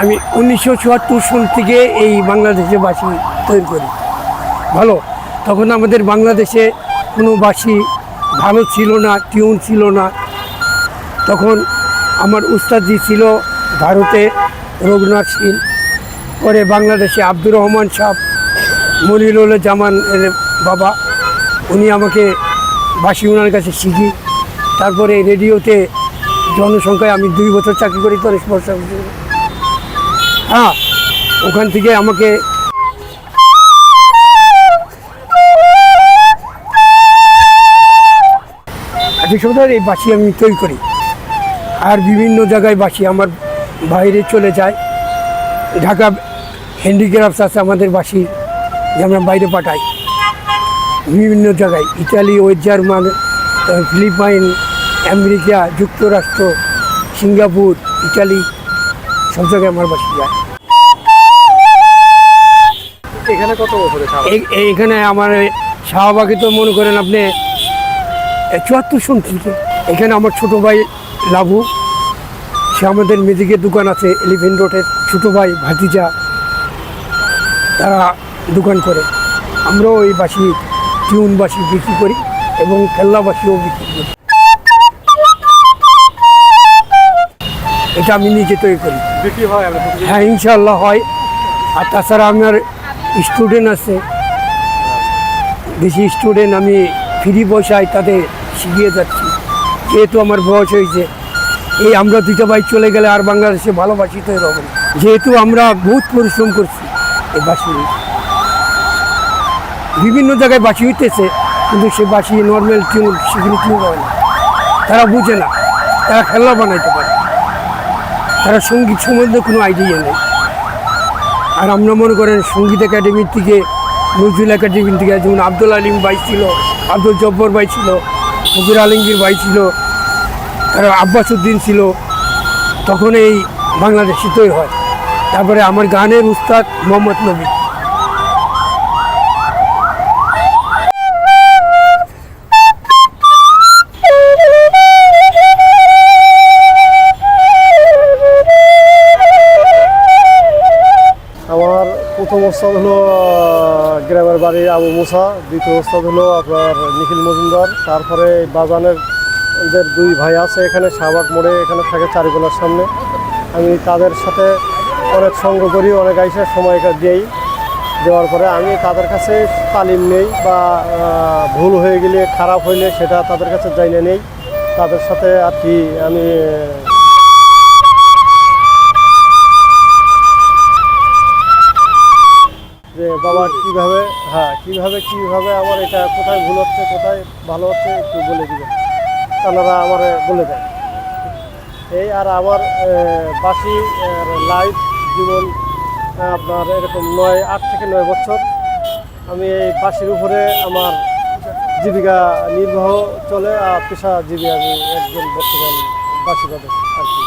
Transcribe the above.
আমি উনিশশো চুয়াত্তর সাল থেকে এই বাংলাদেশে বাসি তৈরি করি। ভালো? তখন আমাদের বাংলাদেশে কোনো বাসি ভালো ছিল না, টিউন ছিল না। তখন আমার উস্তাদজি ছিল ভারতে রঘুনাথ সিং পরে বাংলাদেশে আব্দুর রহমান সাহ মনিরুল জামান বাবা, উনি আমাকে বাসি ওনার কাছে শিখি। তারপরে রেডিওতে জনসংখ্যায় আমি দুই বছর চাকরি করি তো স্পর্শ হ্যাঁ ওখান থেকে আমাকে সপ্তাহে এই বাসি আমি তৈরি করি। আর বিভিন্ন জায়গায় বাসি আমার বাইরে চলে যায়। ঢাকা হ্যান্ডিক্রাফটস আছে আমাদের বাসি যে আমরা বাইরে পাঠাই। বিভিন্ন জায়গায় ইটালি ও জার্মান, ফিলিপাইন, আমেরিকা, যুক্তরাষ্ট্র, সিঙ্গাপুর ইটালি সব জায়গায় আমার বাসি যায়। এখানে কত বছরে এইখানে আমার শাহবাগে তো মনে করেন আপনি চুয়াত্তর সন এখানে আমার ছোট ভাই লাভু সে আমাদের মেদিকের দোকান আছে এলিভেন রোডের ছোট ভাই ভাতিজা, তারা দোকান করে। আমরাও এই বাসি টিউন বাসি বিক্রি করি এবং খেলনা বাসিও বিক্রি করি। এটা আমি নিজে তৈরি করি। হয় ইনশাল্লাহ হয়। আর তাছাড়া আমার স্টুডেন্ট আছে। বেশি স্টুডেন্ট আমি ফ্রি পয়সায় তাদের শিখিয়ে যাচ্ছি। যেহেতু আমার বয়স হয়েছে। এই আমরা দুইটা বাইক চলে গেলে আর বাংলাদেশে ভালোবাসি তো এরকম। যেহেতু আমরা বহুত পরিশ্রম করছি এই বাসি। বিভিন্ন জায়গায় বাসি হইতেছে, কিন্তু সে বাসি নর্মাল টিউন সেগুলো টিউন হয় না। তারা বুঝে না। তারা খেলনা বানাইতে পারে। তারা সংগীত সম্বন্ধে কোনো আইডিয়া নেই। আর আমরা মনে করেন সংগীত একাডেমির থেকে, নজরুল একাডেমির থেকে, যেমন আব্দুল আলিম ভাই ছিল, আব্দুল জব্বর ভাই ছিল, ফকির আলমগীর ভাই ছিল তারা আব্বাস উদ্দিন ছিল, তখন এই বাংলাদেশে তৈরি হয়। তারপরে আমার গানের উস্তাদ মোহাম্মদ নবী। প্রথম ওস্তাদ হলো গ্রামের বাড়ি আবু মুসা, দ্বিতীয় ওস্তাদ হলো আপনার নিখিল মজুমদার। তারপরে বাজানের ওদের দুই ভাই আছে এখানে, শাহবাগ মোড়ে এখানে থাকে চারিকোনার সামনে। আমি তাদের সাথে অনেক সঙ্গ করি, অনেক আইসে সময় দিই দেওয়ার পরে আমি তাদের কাছে তালিম নেই বা ভুল হয়ে গেলে, খারাপ হইলে সেটা তাদের কাছে জানিয়ে নেই। তাদের সাথে আর কি আমি কীভাবে, কীভাবে আমার এটা কোথায় ভুল হচ্ছে, কোথায় ভালো হচ্ছে, একটু বলে দিবেন। তারা আমার বলে দেয়। এই আর আমার বাসি লাইফ জীবন আপনার এরকম নয়, আট থেকে নয় বছর। আমি এই বাসির উপরে আমার জীবিকা নির্বাহ চলে, আর পেশাজীবী আমি একজন বর্তমান বাসি আর কি।